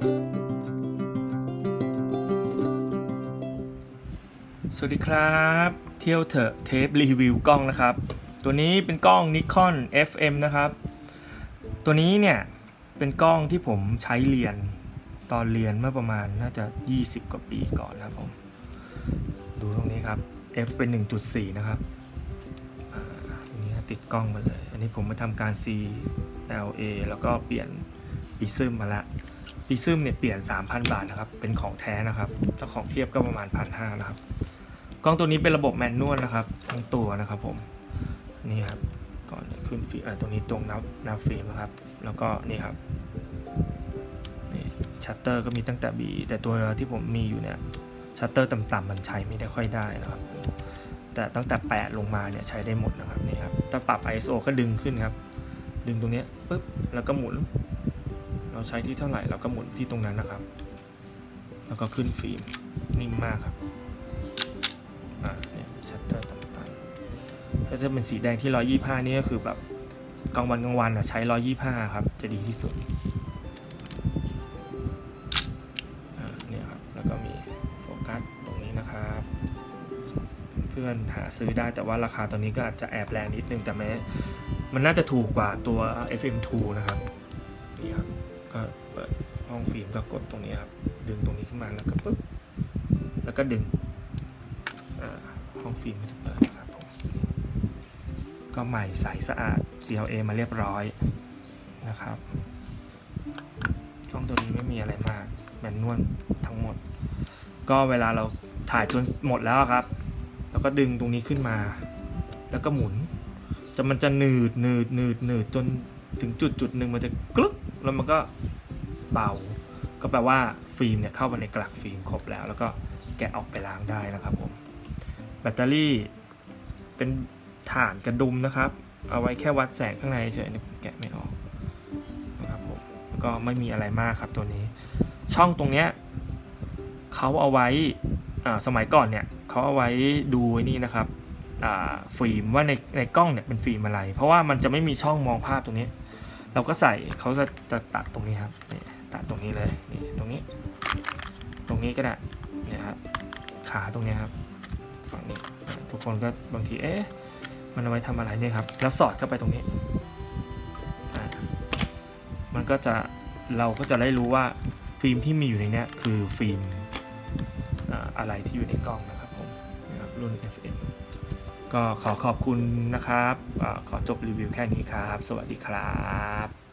สวัสดีครับ เที่ยวเถอะเทปรีวิวกล้องนะครับ ตัวนี้เป็นกล้อง Nikon FM นะครับ ตัวนี้เนี่ยเป็นกล้องที่ผมใช้เรียนตอนเรียนเมื่อประมาณน่าจะ 20 กว่าปีก่อนนะครับผม ดูตรงนี้ครับ f เป็น 1.4 นะครับอ่าตรงนี้ติดกล้องมาเลย อันนี้ผมมาทำการ CLA แล้วก็เปลี่ยนปีซึมมาละ ปีซึมเนี่ยเปลี่ยน 3,000 บาทนะครับ เป็นของแท้นะครับถ้าของเทียบก็ประมาณ1,500นะครับ กล้องตัวนี้เป็นระบบแมนนวลนะครับ ทั้งตัวนะครับผม นี่ครับ ก่อนขึ้นฟิล์มตรงนี้ตรงนับนับฟิล์มนะครับ แล้วก็นี่ครับ นี่ชัตเตอร์ก็มีตั้งแต่ B แต่ตัวที่ผมมีอยู่เนี่ยชัตเตอร์ต่ำๆมันใช้ไม่ได้ค่อยได้นะครับ แต่ตั้งแต่8ลงมาเนี่ยใช้ได้หมดนะครับนี่ครับ ถ้าปรับ ISO ก็ดึงขึ้นครับ ดึงตรงนี้ปุ๊บ แล้วก็หมุน เราใช้ที่เท่าไหร่เราก็หมุนที่ตรงนั้นนะครับ แล้วก็ขึ้นฟิล์มนิ่มมากครับอ่าเนี่ยชัตเตอร์ต่างๆถ้าจะเป็นสีแดงที่ 125 นี่ก็คือแบบกลางวันกลางวันอะใช้ 125 ครับ จะดีที่สุดอ่าเนี่ยครับ แล้วก็มีโฟกัสตรงนี้นะครับ เพื่อนหาซื้อได้แต่ว่าราคาตอนนี้ก็อาจจะแอบแรงนิดนึงแต่แม้ มันน่าจะถูกกว่าตัว FM2 นะครับนี่ครับ ก็เปิดห้องฟิล์มก็กดตรงนี้ครับ ดึงตรงนี้ขึ้นมาแล้วก็ปึ๊บ แล้วก็ดึงห้องฟิล์มันจะเปิดครับผมก็ใหม่ใสสะอาด CLA มาเรียบร้อยนะครับกล้องตัวนี้ไม่มีอะไรมากแมนนวลทั้งหมด ก็เวลาเราถ่ายจนหมดแล้วครับ แล้วก็ดึงตรงนี้ขึ้นมา แล้วก็หมุนจะมันจะหนืดหนืดหนืดหนืดจนถึงจุดจุดหนึ่งมันจะกรึ๊ก แล้วมันก็เบา ก็แปลว่าฟิล์มเนี่ยเข้าไปในกลักฟิล์มครบแล้ว แล้วก็แกะออกไปล้างได้นะครับผม แบตเตอรี่เป็นถ่านกระดุมนะครับ เอาไว้แค่วัดแสงข้างในเฉยๆแกะไม่ออกนะครับผมก็ไม่มีอะไรมากครับตัวนี้ ช่องตรงเนี้ยเขาเอาไว้สมัยก่อนเนี่ยเขาเอาไว้ดูนี่นะครับฟิล์มว่าในในกล้องเนี่ยเป็นฟิล์มอะไร เพราะว่ามันจะไม่มีช่องมองภาพตรงนี้ เราก็ใส่เขาจะจะตัดตรงนี้ครับนี่ตัดตรงนี้เลยนี่ตรงนี้ ตรงนี้ก็ได้เนี่ยครับขาตรงนี้ครับฝั่งนี้ทุกคนก็บางทีเอ๊ะมันเอาไว้ทำอะไรเนี่ยครับ แล้วสอดเข้าไปตรงนี้อ่ามันก็จะเราก็จะได้รู้ว่าฟิล์มที่มีอยู่ในนี้คือฟิล์มอ่าอะไรที่อยู่ในกล้องนะครับผมนะครับรุ่น FM ก็ขอขอบคุณนะครับอขอจบรีวิวแค่นี้ครับ สวัสดีครับ